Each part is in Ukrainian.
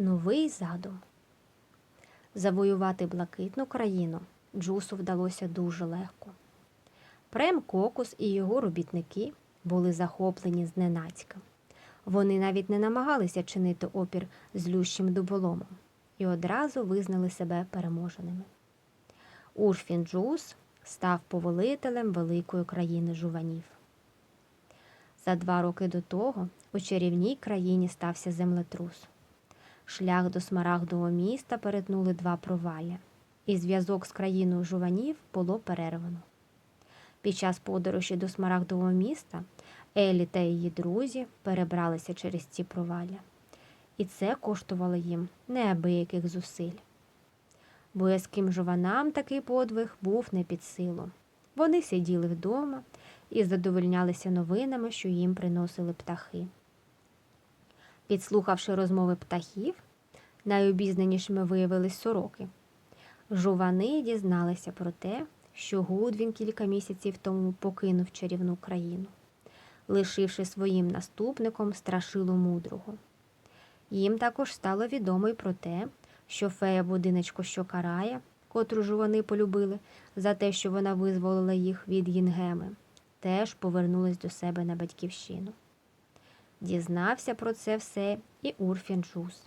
Новий задум. Завоювати блакитну країну Джусу вдалося дуже легко. Прем Кокус і його робітники були захоплені зненацька. Вони навіть не намагалися чинити опір злющим дуболомом і одразу визнали себе переможеними. Урфін Джус став повелителем великої країни жуванів. За два роки до того у чарівній країні стався землетрус. Шлях до смарагдового міста перетнули два провалля, і зв'язок з країною жуванів було перервано. Під час подорожі до смарагдового міста Елі та її друзі перебралися через ці провалля, і це коштувало їм неабияких зусиль. Боязким жуванам такий подвиг був не під силу. Вони сиділи вдома і задовольнялися новинами, що їм приносили птахи. Підслухавши розмови птахів, найобізнанішими виявились сороки. Жувани дізналися про те, що Гудвін кілька місяців тому покинув чарівну країну, лишивши своїм наступником страшилу мудрого. Їм також стало відомо й про те, що фея будиночко, що карає, котру ж вони полюбили за те, що вона визволила їх від Гінгеми, теж повернулась до себе на батьківщину. Дізнався про це все і Урфін Джус.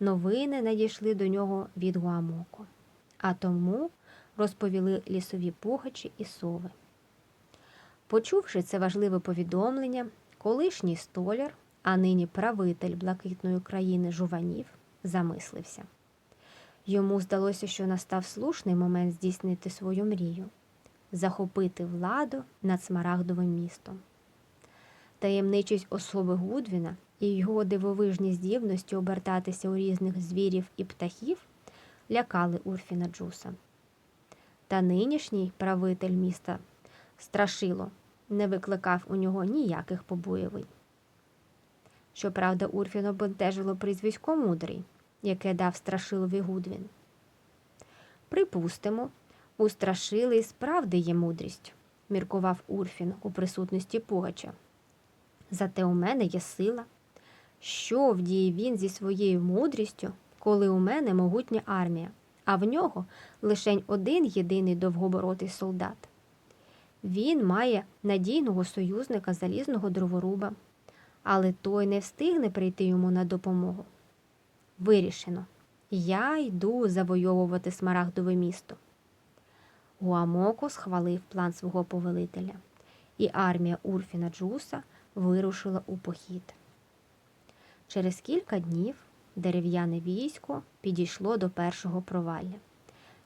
Новини надійшли до нього від Гуамоко, а тому розповіли лісові пугачі і сови. Почувши це важливе повідомлення, колишній столяр, а нині правитель блакитної країни жуванів, замислився. Йому здалося, що настав слушний момент здійснити свою мрію захопити владу над Смарагдовим містом. Таємничість особи Гудвіна і його дивовижні здібності обертатися у різних звірів і птахів лякали Урфіна Джуса. Та нинішній правитель міста страшило не викликав у нього ніяких побоювань. Щоправда, Урфін обентежило прізвисько мудрий, яке дав страшилові Гудвін. Припустимо, у страшили справді є мудрість, міркував Урфін у присутності Пугача. Зате у мене є сила. Що вдіє він зі своєю мудрістю, коли у мене могутня армія, а в нього лишень один єдиний довгоборотий солдат. Він має надійного союзника залізного дроворуба, але той не встигне прийти йому на допомогу. Вирішено. Я йду завойовувати смарагдове місто. Гуамоко схвалив план свого повелителя, і армія Урфіна Джуса вирушила у похід. Через кілька днів дерев'яне військо підійшло до першого провалля,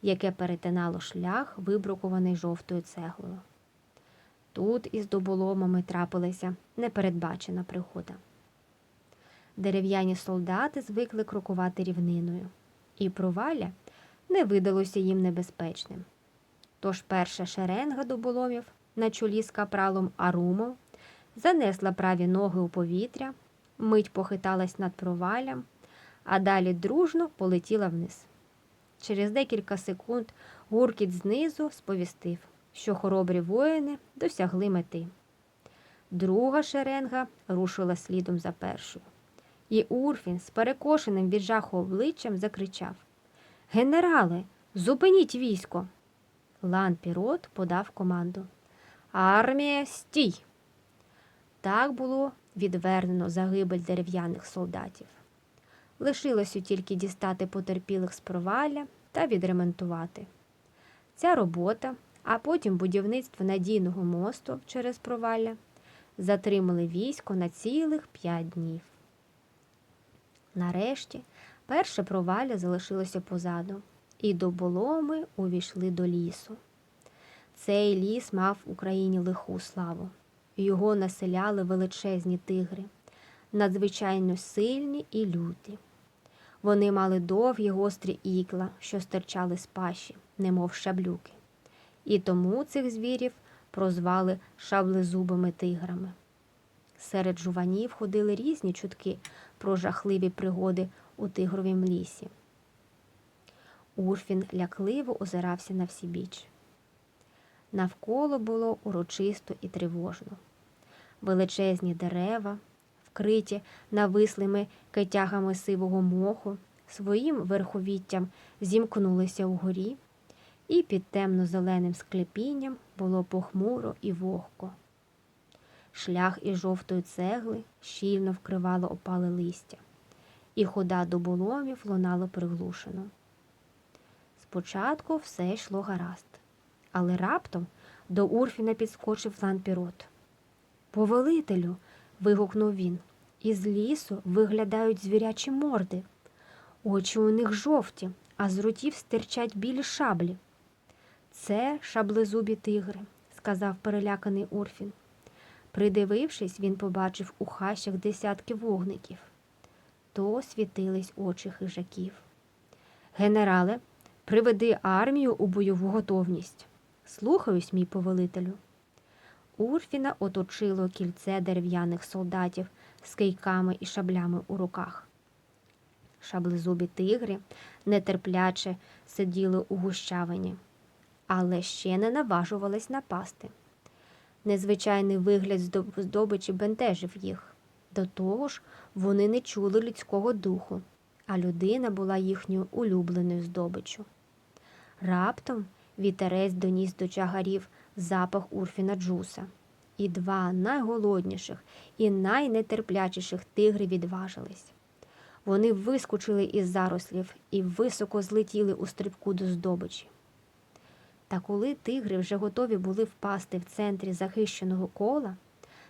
яке перетинало шлях, вибрукований жовтою цеглою. Тут із доболомами трапилася непередбачена пригода. Дерев'яні солдати звикли крокувати рівниною, і провалля не видалося їм небезпечним. Тож перша шеренга доболомів на чолі з капралом Арумом занесла праві ноги у повітря, мить похиталась над проваллям, а далі дружно полетіла вниз. Через декілька секунд гуркіт знизу сповістив, що хоробрі воїни досягли мети. Друга шеренга рушила слідом за першою. І Урфін з перекошеним від жаху обличчям закричав Генерале, зупиніть військо. Лан Пірот подав команду Армія, стій! Так було відвернено загибель дерев'яних солдатів. Лишилося тільки дістати потерпілих з провалля та відремонтувати. Ця робота, а потім будівництво надійного мосту через провалля затримали військо на цілих п'ять днів. Нарешті перше провалля залишилося позаду, і доболоми увійшли до лісу. Цей ліс мав Україні лиху славу. Його населяли величезні тигри, надзвичайно сильні і люті. Вони мали довгі гострі ікла, що стирчали з пащі, немов шаблюки. І тому цих звірів прозвали шаблезубими тиграми. Серед жуванів ходили різні чутки про жахливі пригоди у тигровім лісі. Урфін лякливо озирався на всі біч. Навколо було урочисто і тривожно. Величезні дерева, вкриті навислими китягами сивого моху, своїм верховіттям зімкнулися угорі, і під темно-зеленим склепінням було похмуро і вогко. Шлях із жовтої цегли щільно вкривало опале листя, і хода до боломів лунало приглушено. Спочатку все йшло гаразд, але раптом до Урфіна підскочив ланпірот. Повелителю. вигукнув він. Із лісу виглядають звірячі морди. Очі у них жовті, а з ротів стирчать білі шаблі. Це шаблезубі тигри, сказав переляканий Урфін. Придивившись, він побачив у хащах десятки вогників. То світились очі хижаків. Генерале, приведи армію у бойову готовність. Слухаюсь, мій повелителю. Урфіна оточило кільце дерев'яних солдатів з кийками і шаблями у руках. Шаблезубі тигри нетерпляче сиділи у гущавині, але ще не наважувались напасти. Незвичайний вигляд здобичі бентежив їх. До того ж, вони не чули людського духу, а людина була їхньою улюбленою здобиччю. Раптом вітерець доніс до чагарів запах Урфіна Джуса, і два найголодніших і найнетерплячіших тигри відважились. Вони вискочили із зарослів і високо злетіли у стрибку до здобичі. Та коли тигри вже готові були впасти в центрі захищеного кола,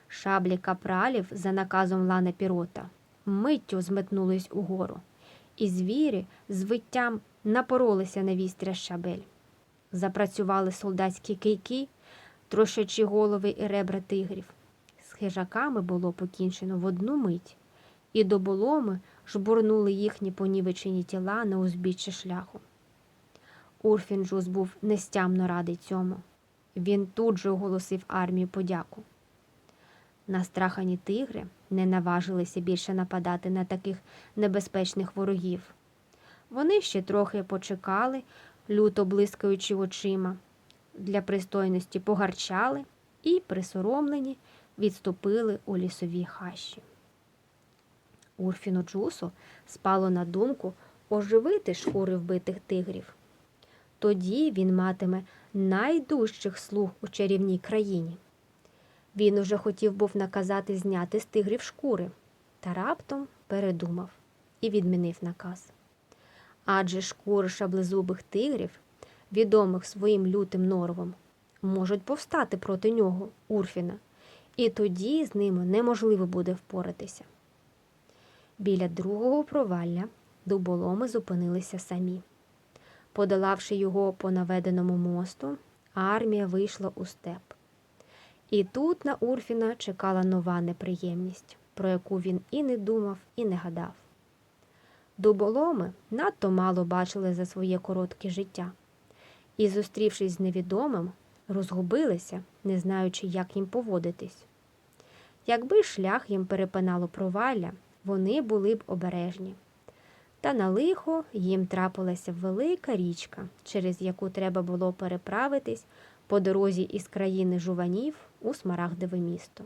шаблі капралів за наказом лана пірота миттю зметнулись угору, і звірі з виттям напоролися на вістря шабель. Запрацювали солдатські кийки, трошачі голови і ребра тигрів. З хижаками було покінчено в одну мить, і до боломи жбурнули їхні понівечені тіла на узбіччя шляху. Урфінджус був нестямно радий цьому. Він тут же оголосив армії подяку. Настрахані тигри не наважилися більше нападати на таких небезпечних ворогів. Вони ще трохи почекали, люто блискаючи очима, для пристойності погарчали і, присоромлені, відступили у лісові хащі. Урфіну Джусу спало на думку оживити шкури вбитих тигрів. Тоді він матиме найдужчих слуг у чарівній країні. Він уже хотів був наказати зняти з тигрів шкури, та раптом передумав і відмінив наказ. Адже шкури шаблезубих тигрів, відомих своїм лютим норвом, можуть повстати проти нього, Урфіна, і тоді з ними неможливо буде впоратися. Біля другого провалля дуболоми зупинилися самі. Подолавши його по наведеному мосту, армія вийшла у степ. І тут на Урфіна чекала нова неприємність, про яку він і не думав, і не гадав. Дуболоми надто мало бачили за своє коротке життя, і, зустрівшись з невідомим, розгубилися, не знаючи, як їм поводитись. Якби шлях їм перепинало провалля, вони були б обережні. Та на лихо їм трапилася велика річка, через яку треба було переправитись по дорозі із країни жуванів у Смарагдове місто.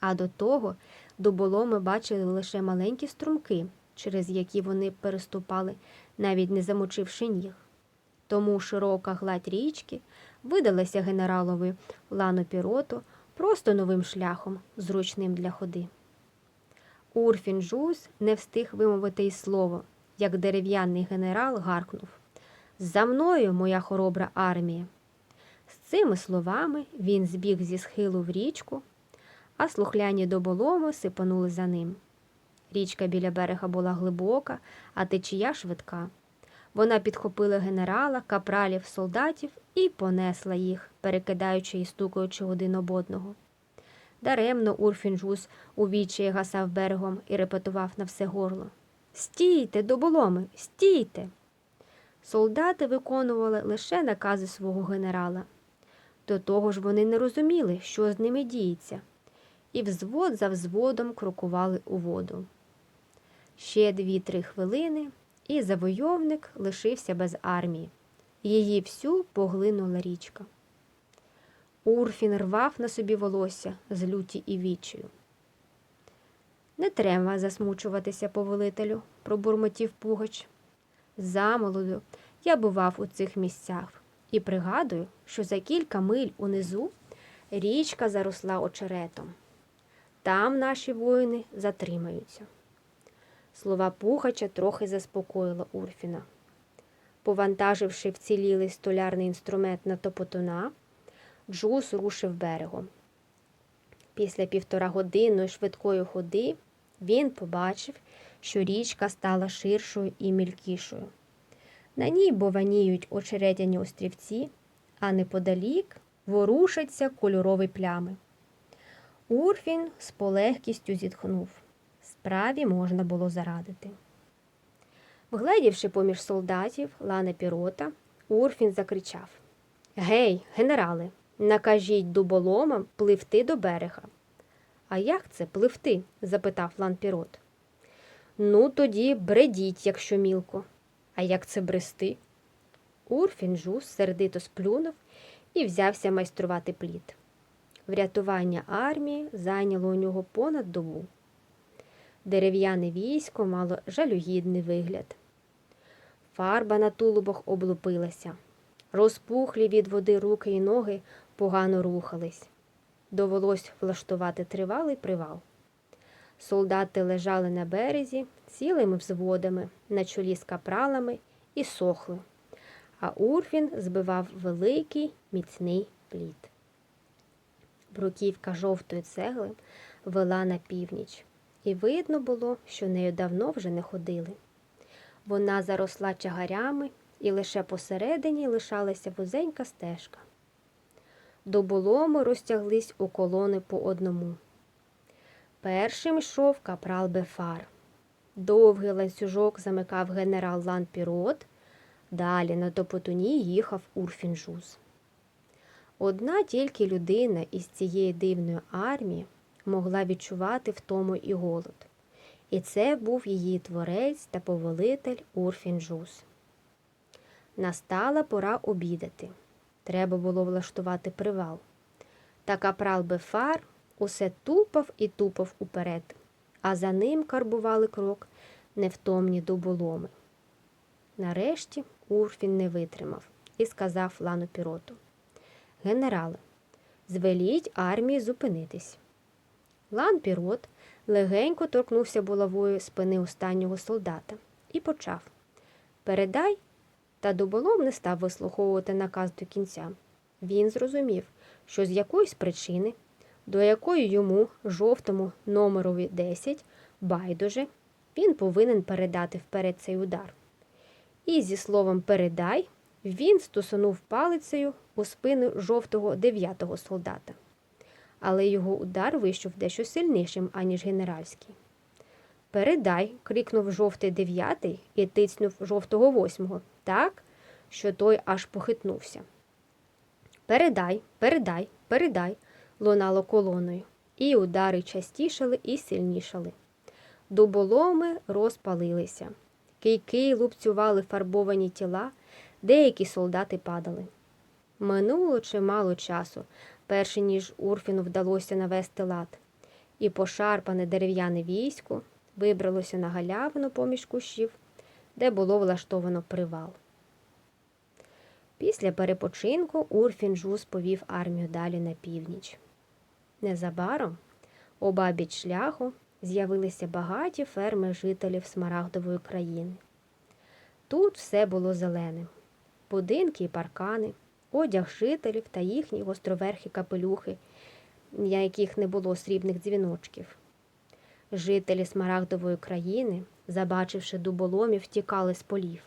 А до того дуболоми бачили лише маленькі струмки, через які вони переступали, навіть не замочивши ніг. Тому широка гладь річки видалася генералові лану піроту просто новим шляхом, зручним для ходи. Урфін Жус не встиг вимовити й слово, як дерев'яний генерал гаркнув За мною, моя хоробра армія. З цими словами він збіг зі схилу в річку, а слухляні доболоми сипанули за ним. Річка біля берега була глибока, а течія швидка. Вона підхопила генерала, капралів, солдатів і понесла їх, перекидаючи і стукаючи один об одного. Даремно Урфінджус вічі гасав берегом і репетував на все горло. Стійте, доболоми, стійте. Солдати виконували лише накази свого генерала. До того ж вони не розуміли, що з ними діється, і взвод за взводом крокували у воду. Ще дві-три хвилини, і завойовник лишився без армії. Її всю поглинула річка. Урфін рвав на собі волосся з люті і відчаю. Не треба засмучуватися, повелителю, пробурмотів Пугач. Замолоду я бував у цих місцях і пригадую, що за кілька миль унизу річка заросла очеретом. Там наші воїни затримаються. Слова Пухача трохи заспокоїло Урфіна. Повантаживши вцілілий столярний інструмент на топотуна, Джус рушив берегом. Після півторагодинної швидкої ходи він побачив, що річка стала ширшою і мілкішою. На ній бованіють очеретяні острівці, а неподалік ворушаться кольорові плями. Урфін з полегкістю зітхнув. Справі можна було зарадити. Вгледівши поміж солдатів лана пірота, Урфін закричав Гей, генерале, накажіть дуболомам пливти до берега. А як це пливти? запитав лан пірот. Ну, тоді бредіть, якщо мілко. А як це брести? Урфін жус сердито сплюнув і взявся майструвати плід. Врятування армії зайняло у нього понад добу. Дерев'яне військо мало жалюгідний вигляд. Фарба на тулубах облупилася. Розпухлі від води руки і ноги погано рухались. Довелось влаштувати тривалий привал. Солдати лежали на березі цілими взводами, на чолі з капралами і сохли, а Урфін збивав великий міцний плід. Бруківка жовтої цегли вела на північ, і видно було, що нею давно вже не ходили. Вона заросла чагарями, і лише посередині лишалася вузенька стежка. До боломи розтяглись у колони по одному. Першим йшов капрал Бефар. Довгий ланцюжок замикав генерал Лан Пірот, далі на топотуні їхав Урфінжуз. Одна тільки людина із цієї дивної армії могла відчувати втому і голод. І це був її творець та повелитель Урфінджус. Настала пора обідати. Треба було влаштувати привал. Та капрал Бефар усе тупав і тупав уперед, а за ним карбували крок невтомні дуболоми. Нарешті Урфін не витримав і сказав лану піроту Генерале, звеліть армії зупинитись. Лан Пірот легенько торкнувся булавою спини останнього солдата і почав Передай, та дуболом не став вислуховувати наказ до кінця. Він зрозумів, що з якоїсь причини, до якої йому, жовтому номерові 10, байдуже, він повинен передати вперед цей удар. І зі словом передай він стосунув палицею у спину жовтого дев'ятого солдата. Але його удар вийшов дещо сильнішим, аніж генеральський. Передай, крикнув жовтий дев'ятий і тицнув жовтого восьмого, так, що той аж похитнувся. Передай, передай, передай, лунало колоною, і удари частішали і сильнішали. Дуболоми розпалилися, кийки лупцювали фарбовані тіла, деякі солдати падали. Минуло чимало часу, перше ніж Урфіну вдалося навести лад, і пошарпане дерев'яне військо вибралося на галявину поміж кущів, де було влаштовано привал. Після перепочинку Урфін Жус повів армію далі на північ. Незабаром, обабіч шляху, з'явилися багаті ферми жителів Смарагдової країни. Тут все було зеленим будинки і паркани, одяг жителів та їхні гостроверхі капелюхи, на яких не було срібних дзвіночків. Жителі Смарагдової країни, забачивши дуболомів, тікали з полів.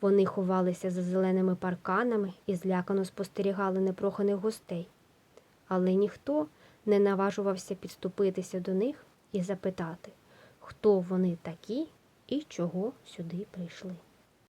Вони ховалися за зеленими парканами і злякано спостерігали непроханих гостей, але ніхто не наважувався підступитися до них і запитати, хто вони такі і чого сюди прийшли.